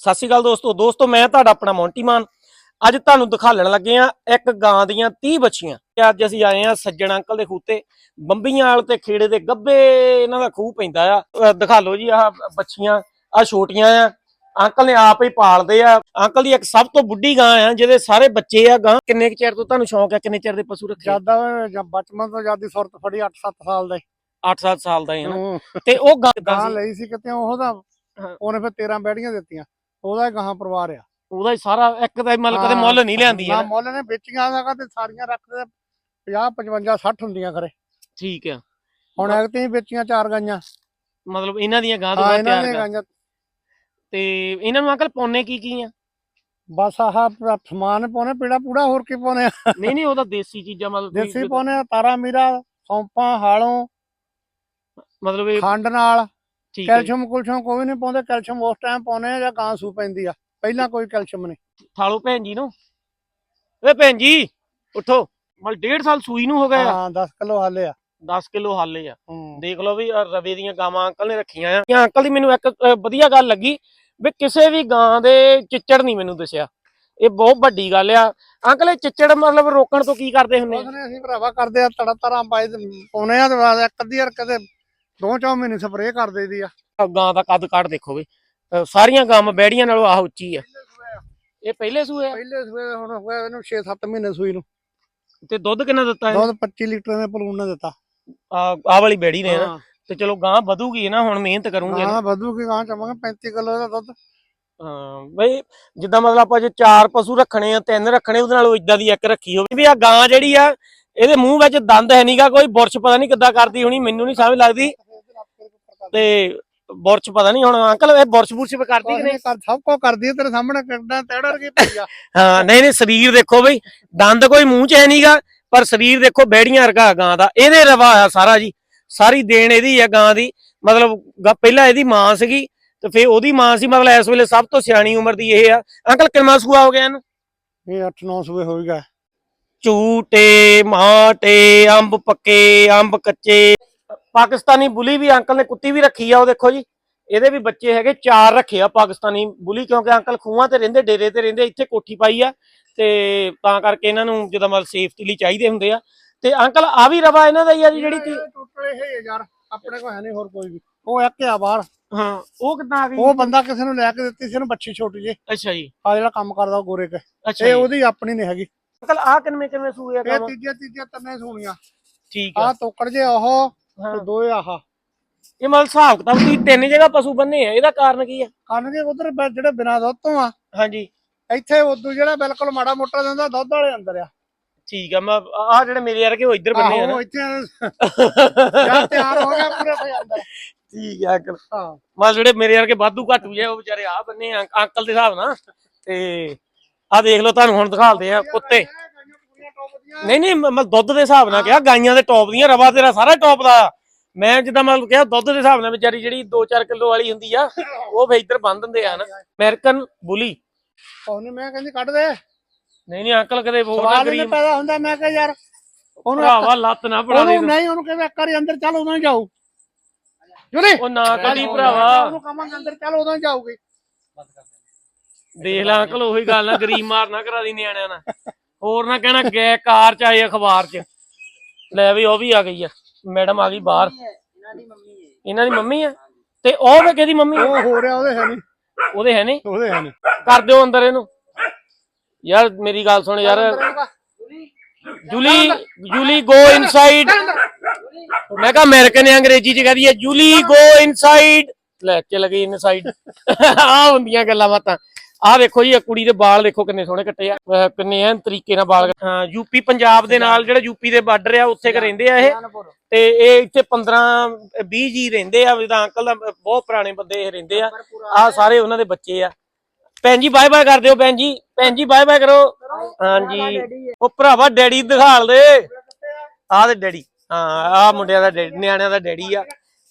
ਸਤਿ ਸ਼੍ਰੀ ਅਕਾਲ ਦੋਸਤੋ। ਦੋਸਤੋ ਮੈਂ ਤੁਹਾਡਾ ਆਪਣਾ ਮੌਂਟੀ ਮਾਨ। ਅੱਜ ਤੁਹਾਨੂੰ ਦਿਖਾਲਣ ਲੱਗੇ ਆ ਇੱਕ ਗਾਂ ਦੀਆਂ 30 ਬੱਚੀਆਂ। ਅੱਜ ਅਸੀਂ ਆਏ ਆ ਸੱਜਣ ਅੰਕਲ ਦੇ ਖੂਤੇ। ਬੰਬੀਆਂ ਵਾਲ ਤੇ ਖੇੜੇ ਦੇ ਗੱਬੇ ਇਹਨਾਂ ਦਾ ਖੂਹ ਪੈਂਦਾ ਆ। ਦਿਖਾ ਲਓ ਜੀ ਆਹ ਬੱਚੀਆਂ ਆ ਛੋਟੀਆਂ ਆ। ਅੰਕਲ ਨੇ ਆਪ ਹੀ ਪਾਲਦੇ ਆ। ਅੰਕਲ ਦੀ ਇੱਕ ਸਭ ਤੋਂ ਬੁੱਢੀ ਗਾਂ ਆ ਜਿਹਦੇ ਸਾਰੇ ਬੱਚੇ ਆ ਗਾਂ। ਕਿੰਨੇ ਚਿਰ ਤੋਂ ਤੁਹਾਨੂੰ ਸ਼ੌਂਕ ਹੈ ਕਿੰਨੇ ਚਿਰ ਦੇ ਪਸ਼ੂ ਰੱਖੇ? ਜ਼ਿਆਦਾ ਜਾਂ ਬਚਪਨ ਤੋਂ ਜਿਆਦੀ ਸੁਰਤ ਫੜੀ 8-7 ਸਾਲ ਦਾ। 8-7 ਸਾਲ ਦਾ ਹੈ ਨਾ। ਤੇ ਉਹ ਗਾਂ? ਲਈ ਸੀ ਕਿਤੇ ਉਹਦਾ। ਉਹਨੇ ਫਿਰ 13 ਬੈੜੀਆਂ ਦਿੱਤੀਆਂ। ਉਹਦਾ ਹੀ ਗਾਂ ਪਰਿਵਾਰ ਆ। ਉਹਦਾ ਹੀ ਸਾਰਾ ਇੱਕ ਤਾਂ ਮਤਲਬ ਕਦੇ। ਮੁੱਲ ਨਹੀਂ ਲਿਆਂਦੀ ਨਾ ਹੈ ਮੁੱਲ ਨੇ ਵੇਚੀਆਂ ਦਾ ਤੇ ਸਾਰੀਆਂ ਰੱਖਦੇ 50 55 60 ਹੁੰਦੀਆਂ ਖਰੇ। ਠੀਕ ਆ। ਹੁਣ ਐਗਤੀ ਵੇਚੀਆਂ ਚਾਰ ਗਾਈਆਂ। ਮਤਲਬ ਇਹਨਾਂ ਦੀਆਂ ਗਾਂ ਤੋਂ ਹਾਂ ਬਾਅਦ ਇਹਨਾਂ ਤਿਆਰ ਕਰ। ਗਾਈਆਂ। ਤੇ ਇਹਨਾਂ ਨੂੰ ਅੰਕਲ ਪਾਉਣੇ ਕੀ ਕੀ ਆ? ਬਸ ਆਹ ਪ- ਸਮਾਨ ਪਾਉਣੇ ਪੀੜਾ ਪੂੜਾ ਹੋਰ ਕੀ ਪਾਉਣੇ ਆ? ਨਹੀਂ ਨਹੀਂ ਉਹਦਾ ਦੇਸੀ ਚੀਜ਼ਾਂ ਮਤਲਬ ਤੁਸੀਂ ਦੇਸੀ ਪਾਉਣੇ ਆ, ਤਾਰਾ ਮੀਰਾ ਸੌਂਪਾਂ ਹਾਲੋਂ ਮਤਲਬ ਇਹ ਖੰਡ ਨਾਲ। ਠੀਕ ਹੈ। ਕੈਲਸ਼ੀਅਮ ਕੁਲਸ਼ੀਅਮ ਕੋਈ ਨਹੀਂ ਪਾਉਂਦੇ ਕੈਲਸ਼ੀਅਮ ਉਸ ਟਾਈਮ ਪਾਉਣੇ ਆ ਜਾਂ ਗਾਂ ਸੂ ਪੈਂਦੀ ਆ। ਪਹਿਲਾਂ ਕੋਈ ਕੈਲਸ਼ੀਅਮ ਨਹੀਂ। ਠਾਲੋ ਭੈਣ ਜੀ ਨੂੰ। ਏ ਭੈਣ ਜੀ ਉੱਠੋ। ਮਤਲਬ ਡੇਢ ਸਾਲ ਸੂਈ ਨੂੰ ਹੋ ਗਿਆ ਹਾਂ 10 ਕਿਲੋ ਹਾਲੇ ਆ। 10 ਕਿਲੋ ਹਾਲੇ ਆ। ਦੇਖ ਲਓ ਵੀ ਰਵੇ ਦੀਆਂ ਗਾਵਾਂ ਅੰਕਲ ਨੇ ਰੱਖੀਆਂ ਆ। ਅੰਕਲ ਦੀ ਮੈਨੂੰ ਇੱਕ ਵਧੀਆ ਗੱਲ ਲੱਗੀ ਵੀ ਕਿਸੇ ਵੀ ਗਾਂ ਦੇ ਚਿੱਚੜ ਨਹੀਂ ਮੈਨੂੰ ਦੱਸਿਆ। ਇਹ ਬਹੁਤ ਵੱਡੀ ਗੱਲ ਆ। ਅੰਕਲ ਇਹ ਚਿੱਚੜ ਮਤਲਬ ਰੋਕਣ ਤੋਂ ਕੀ ਕਰਦੇ ਹੁੰਦੇ ਆ? ਅਸੀਂ ਭਰਾਵਾ ਕਰਦੇ ਆ ਤੜਾ ਤੜਾ ਪਾਈ ਤੇ ਪਾਉਣੇ ਆ ਇੱਕ ਅੱਧੀ ਵਾਰ ਕਦੇ ਦੋ ਚੌ ਮਹੀਨੇ ਸਪਰੇਅ ਕਰ ਦੇਈਦੀ ਆ। ਗਾਂ ਦਾ ਕੱਦ ਕਾਠ ਦੇਖੋ ਵੀ ਸਾਰੀਆਂ ਗਾਵਾਂ ਬੈੜੀਆਂ ਨਾਲੋਂ ਆਹ ਉੱਚੀ ਆ। ਇਹ ਪਹਿਲੇ ਸੂਏ ਆ? ਪਹਿਲੇ ਸਵੇਰ ਹੁਣ ਹੋਇਆ ਇਹਨੂੰ 6-7 ਮਹੀਨੇ ਸੂਈ ਨੂੰ। ਤੇ ਦੁੱਧ ਕਿੰਨਾ ਦਿੱਤਾ ਇਹ ਦੁੱਧ 25 ਲੀਟਰ ਦੇ ਪਲੂਨ ਨੇ ਦਿੱਤਾ। ਆਹ ਵਾਲੀ ਬੈੜੀ ਨੇ ਨਾ। ਤੇ ਚਲੋ ਗਾਂ ਵਧੂਗੀ ਨਾ ਹੁਣ ਮਿਹਨਤ ਕਰੂੰਗੇ ਨਾ। ਹਾਂ ਵਧੂ ਕੀ ਗਾਂ ਚਾਵਾਂਗੇ 35 ਕਿਲੋ ਦਾ ਦੁੱਧ। ਹਾਂ ਬਈ ਜਿੱਦਾਂ ਮਤਲਬ ਆਪਾਂ ਜੇ ਚਾਰ ਪਸ਼ੂ ਰੱਖਣੇ ਆ ਤਿੰਨ ਰੱਖਣੇ ਉਹਦੇ ਨਾਲ ਇਦਾਂ ਦੀ ਇੱਕ ਰੱਖੀ ਹੋਵੇ। ਵੀ ਆ ਗਾਂ ਜਿਹੜੀ ਆ ਇਹਦੇ ਮੂੰਹ ਵਿੱਚ ਦੰਦ ਹੈ ਨਹੀਂਗਾ ਕੋਈ ਬੁਰਸ਼ ਪਤਾ ਨਹੀਂ ਕਿੱਦਾਂ ਕਰਦੀ ਹੋਣੀ ਮੈਨੂੰ ਨਹੀਂ ਸਮਝ ਲੱਗਦੀ। ਤੇ ਬੁਰਸ਼ ਪਤਾ ਨਹੀਂ ਹੁਣ ਅੰਕਲ ਇਹ ਬੁਰਸ਼ ਬੁਰਸ਼ ਵੀ ਕਰਦੀ ਕਿ ਨਹੀਂ? ਸਭ ਕੋ ਕਰਦੀ ਤੇਰੇ ਸਾਹਮਣੇ ਕਿੱਦਾਂ ਤੇੜਾ ਰਗੀ ਪਈ ਆ? ਹਾਂ ਨਹੀਂ ਨਹੀਂ ਸਰੀਰ ਦੇਖੋ ਬਈ ਦੰਦ ਕੋਈ ਮੂੰਹ 'ਚ ਹੈ ਨਹੀਂਗਾ ਪਰ ਸਰੀਰ ਦੇਖੋ ਬੈੜੀਆਂ ਵਰਗਾ ਗਾਂ ਦਾ। ਇਹਦੇ ਰਵਾ ਆ ਸਾਰਾ ਜੀ ਸਾਰੀ ਦੇਣ ਇਹਦੀ ਆ ਗਾਂ ਦੀ। ਮਤਲਬ ਪਹਿਲਾਂ ਇਹਦੀ ਮਾਂ ਸੀਗੀ ਤੇ ਫੇਰ ਉਹਦੀ ਮਾਂ ਸੀ ਮਤਲਬ ਇਸ ਵੇਲੇ ਸਭ ਤੋਂ ਸਿਆਣੀ ਉਮਰ ਦੀ ਇਹ ਆ। ਅੰਕਲ ਕਿੰਨਾ ਸੂਆ ਹੋ ਗਿਆ ਇਹਨੂੰ? ਇਹ 8-9 ਸੂਏ ਹੋਏਗਾ ਝੂਟੇ ਮਾਟੇ ਅੰਬ ਪੱਕੇ ਅੰਬ ਕੱਚੇ। ਪਾਕਿਸਤਾਨੀ ਬੁਲੀ ਵੀ ਅੰਕਲ ਨੇ ਕੁੱਤੀ ਵੀ ਰੱਖੀ ਆ ਉਹ ਦੇਖੋ ਜੀ। ਇਹਦੇ ਵੀ ਬੱਚੇ ਹੈਗੇ ਚਾਰ ਰੱਖੇ ਆ ਪਾਕਿਸਤਾਨੀ ਬੁਲੀ ਕਿਉਂਕਿ ਅੰਕਲ ਖੂਹਾਂ ਤੇ ਰਹਿੰਦੇ ਡੇਰੇ ਤੇ ਰਹਿੰਦੇ ਇੱਥੇ ਕੋਠੀ ਪਾਈ ਆ ਤੇ ਤਾਂ ਕਰਕੇ ਇਹਨਾਂ ਨੂੰ ਜਦੋਂ ਮਤਲਬ ਸੇਫਟੀ ਲਈ ਚਾਹੀਦੇ ਹੁੰਦੇ ਆ। ਤੇ ਅੰਕਲ ਆ ਵੀ ਰਵਾ ਇਹਨਾਂ ਦਾ ਹੀ ਆ ਜੀ ਜਿਹੜੀ ਤੀ- ਟੁੱਟਲੇ ਹੈ ਯਾਰ ਆਪਣੇ ਕੋਲ ਹੈ ਨਹੀਂ ਹੋਰ ਕੋਈ ਵੀ। ਉਹ ਇੱਕ ਆ ਬਾਹਰ। ਹਾਂ ਉਹ ਕਿੱਦਾਂ ਆ ਗਈ? ਉਹ ਬੰਦਾ ਕਿਸੇ ਨੂੰ ਲੈ ਕੇ ਦਿੱਤੀ ਸੀ ਉਹਨੂੰ ਬੱਚੀ ਛੋਟੀ ਜਿਹੀ। ਅੱਛਾ ਜੀ। ਆ ਜਿਹੜਾ ਕੰਮ ਕਰਦਾ ਗੋਰੇ ਕੇ ਇਹ ਜੀ। ਉਹਦੀ ਆਪਣੀ ਨਹੀਂ ਹੈਗੀ। ਅੰਕਲ ਆ ਕਿੰਨੇ ਕਿੰਨੇ ਸੂਏ ਆ ਇਹ ਤੀਜੇ ਤੀਜੇ ਤੰਨੇ ਸੋਣੀਆਂ। ਠੀਕ ਆ। ਆ ਤੋਕੜ ਜੇ ਉਹ। ਤੇ ਦੋਏ ਆਹ। ਇਹ ਮਤਲਬ ਹਿਸਾਬ ਕਿਤਾਬ ਤੁਸੀਂ ਤਿੰਨ ਜਗ੍ਹਾ ਪਸ਼ੂ ਬੰਨੇ ਆ ਇਹਦਾ ਕਾਰਨ ਕੀ ਆ? ਕੰਨਗੇ ਉਧਰ ਜਿਹੜੇ ਬਿਨਾਂ ਦੁੱਧ ਤੋਂ ਆ ਹਾਂਜੀ। ਇੱਥੇ ਉਦੋਂ ਜਿਹੜਾ ਬਿਲਕੁਲ ਮਾੜਾ ਮੋਟਾ ਦਿੰਦਾ ਦੁੱਧ ਵਾਲੇ ਅੰਦਰ ਆ। ਠੀਕ ਆ ਮੈਂ ਆ ਜਿਹੜੇ ਮੇਰੇ ਵਰਗੇ ਉਹ ਇੱਧਰ ਬੰਨੇ ਆ ਨਾ। ਆਹੋ ਇੱਥੇ ਯਾਰ ਤਿਆਰ ਹੋ ਗਿਆ ਪੂਰੇ ਤੇ ਅੰਦਰ। ਠੀਕ ਆ ਅੰਕਲ। ਹਾਂ। ਮਤਲਬ ਜਿਹੜੇ ਮੇਰੇ ਵਰਗੇ ਵਾਧੂ ਘਾਟੂ ਜੇ ਉਹ ਵਿਚਾਰੇ ਆ ਬੰਨੇ ਆ ਅੰਕ- ਅੰਕਲ ਦੇ ਹਿਸਾਬ ਨਾਲ। ਤੇ ਆ ਦੇਖ ਲਓ ਤੁਹਾਨੂੰ ਹੁਣ ਦਿਖਾਲਦੇ ਆ ਕੁੱਤੇ। ਨਹੀਂ ਨਹੀਂ ਮ- ਦੁੱਧ ਦੇ ਹਿਸਾਬ ਨਾਲ ਕਿਹਾ ਗਾਈਆਂ ਦੇ ਟੌਪ ਦੀਆਂ ਰਵਾ ਤੇਰਾ ਸਾਰਾ ਟੌਪ ਦਾ। ਮੈਂ ਜਿੱਦਾਂ ਮਤਲਬ ਕਿਹਾ ਦੁੱਧ ਦੇ ਹਿਸਾਬ ਨਾਲ ਵਿਚਾਰੀ ਜਿਹੜੀ 2-4 ਕਿਲੋ ਵਾਲੀ ਹੁੰਦੀ ਆ ਉਹ ਫੇ ਇੱਧਰ ਬੰਨ ਦਿੰਦੇ ਆ ਨਾ ਅਮਰੀਕਨ ਬੁਲੀ। ਉਹਨੇ ਮੈਂ ਕਹਿੰਦੀ ਕੱਢ ਦੇ। ਨਹੀਂ ਨਹੀਂ ਅੰਕਲ ਕਦੇ ਉਹ ਨਾ ਸਵਾਲ ਹੀ ਪੈਦਾ ਹੁੰਦਾ ਮੈਂ ਕਿਹਾ ਯਾਰ ਉਹਨੂੰ ਭਰਾਵਾ ਲੱਤ ਨਾ ਬਣਾ ਦੇ ਉਹਨੂੰ ਨਹੀਂ ਉਹਨੂੰ ਕਹਿੰਦਾ ਇੱਕ ਵਾਰੀ ਅੰਦਰ ਚੱਲ ਉਦੋਂ ਹੀ ਜਾਊ। ਜੁਨੇ ਉਹ ਨਾ ਕਦੀ ਭਰਾਵਾ। ਉਹਨੂੰ ਕਹਾਂਗੇ ਅੰਦਰ ਚੱਲ ਉਦੋਂ ਹੀ ਜਾਊਗੀ। ਦੇਖ ਲੈ ਅੰਕਲ ਉਹੀ ਗੱਲ ਨਾ ਗਰੀਬ ਮਾਰ ਨਾ ਕਰਾ ਦੀ ਨਿਆਣਿਆਂ ਨਾਲ। ਹੋਰ ਨਾ ਕਹਿਣਾ ਗਏ ਕਾਰ ਚ ਆਏ ਅਖਬਾਰ ਚ। ਲੈ ਵੀ ਉਹ ਵੀ ਆ ਗਈ ਆ। ਮੈਡਮ ਆ ਗਈ ਬਾਹਰ। ਇਹਨਾਂ ਦੀ ਮੰਮੀ ਆ? ਤੇ ਉਹ ਵੇ ਕਿਹਦੀ ਮੰਮੀ? ਉਹ ਹੋ ਰਿਹਾ ਉਹਦੇ ਹੈ ਨਹੀਂ। ਉਹਦੇ ਹੈ ਨਹੀਂ? ਉਹਦੇ ਹੈ ਨਹੀਂ। ਕਰ ਦਿਓ ਅੰਦਰ ਇਹਨੂੰ। ਯਾਰ ਮੇਰੀ ਗੱਲ ਸੁਣ ਯਾਰ। ਜੂਲੀ ਜੂਲੀ ਗੋ ਇਨਸਾਈਡ ਮੈਂ ਕਹਾ ਅਮਰੀਕਨ ਨੇ ਅੰਗਰੇਜ਼ੀ ਚ ਕਹਦੀ ਹੈ ਜੂਲੀ ਗੋ ਇਨਸਾਈਡ ਲੈ ਚੱਲ ਗਈ ਇਨਸਾਈਡ ਆ ਹੁੰਦੀਆਂ ਗੱਲਾਂ ਬਾਤਾਂ। ਆ ਵੇਖੋ ਜੀ ਇਹ ਕੁੜੀ ਦੇ ਵਾਲ ਦੇਖੋ ਕਿੰਨੇ ਸੋਹਣੇ ਕੱਟੇ ਆ ਅਹ ਕਿੰਨੇ ਐਨ ਤਰੀਕੇ ਨਾਲ ਵਾਲ ਹਾਂ ਯੂਪੀ ਪੰਜਾਬ ਦੇ ਨਾਲ ਜਿਹੜਾ ਯੂਪੀ ਦੇ ਬਾਰਡਰ ਆ ਉੱਥੇ ਕ ਰਹਿੰਦੇ ਆ ਇਹ। ਤੇ ਇਹ ਇੱਥੇ 15 20 ਜੀ ਰਹਿੰਦੇ ਆ ਜਿੱਦਾਂ ਅੰਕਲ ਦਾ ਬਹੁਤ ਪੁਰਾਣੇ ਬੰਦੇ ਇਹ ਰਹਿੰਦੇ ਆ। ਆ ਸਾਰੇ ਉਹਨਾਂ ਦੇ ਬੱਚੇ ਆ। ਭੈਣ ਜੀ ਬਾਏ ਬਾਏ ਕਰ ਦਿਓ ਭੈਣ ਜੀ। ਭੈਣ ਜੀ ਬਾਏ ਬਾਏ ਕਰੋ। ਹਾਂਜੀ। ਉਹ ਭਰਾਵਾ ਡੈਡੀ ਦਿਖਾਲ ਦੇ। ਆ ਦੇ ਡੈਡੀ। ਹਾਂ ਆ ਮੁੰਡਿਆਂ ਦਾ ਡੈਡੀ ਨਿਆਣਿਆਂ ਦਾ ਡੈਡੀ ਆ।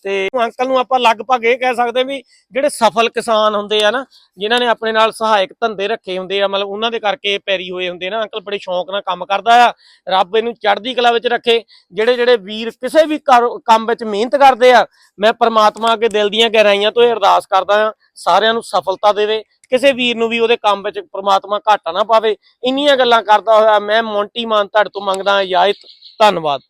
ਤੇ ਅੰਕਲ ਨੂੰ ਆਪਾਂ ਲਗਭਗ ਇਹ ਕਹਿ ਸਕਦੇ ਵੀ ਜਿਹੜੇ ਸਫਲ ਕਿਸਾਨ ਹੁੰਦੇ ਆ ਨਾ, ਜਿਨ੍ਹਾਂ ਨੇ ਆਪਣੇ ਨਾਲ ਸਹਾਇਕ ਧੰਦੇ ਰੱਖੇ ਹੁੰਦੇ ਆ, ਮਤਲਬ ਉਹਨਾਂ ਦੇ ਕਰਕੇ ਪੈਰੀ ਹੋਏ ਹੁੰਦੇ ਨਾ, ਅੰਕਲ ਬੜੇ ਸ਼ੌਂਕ ਨਾਲ ਕੰਮ ਕਰਦਾ ਆ, ਰੱਬ ਇਹਨੂੰ ਚੜ੍ਹਦੀ ਕਲਾ ਵਿੱਚ ਰੱਖੇ ਜਿਹੜੇ ਜਿਹੜੇ ਵੀਰ ਕਿਸੇ ਵੀ ਕਾਰੋ- ਕੰਮ ਵਿੱਚ ਮਿਹਨਤ ਕਰਦੇ ਆ, ਮੈਂ ਪਰਮਾਤਮਾ ਅੱਗੇ ਦਿਲ ਦੀਆਂ ਗਹਿਰਾਈਆਂ ਤੋਂ ਇਹ ਅਰਦਾਸ ਕਰਦਾ ਆ, ਸਾਰਿਆਂ ਨੂੰ ਸਫਲਤਾ ਦੇਵੇ, ਕਿਸੇ ਵੀਰ ਨੂੰ ਵੀ ਉਹਦੇ ਕੰਮ ਵਿੱਚ ਪ੍ਰਮਾਤਮਾ ਘਾਟਾ ਨਾ ਪਾਵੇ, ਇੰਨੀਆਂ ਗੱਲਾਂ ਕਰਦਾ ਹੋਇਆ ਮੈਂ ਮੌਂਟੀ ਮਾਨ ਤੁਹਾਡੇ ਤੋਂ ਮੰਗਦਾ ਇਜਾਜ਼ਤ ਧੰਨਵਾਦ।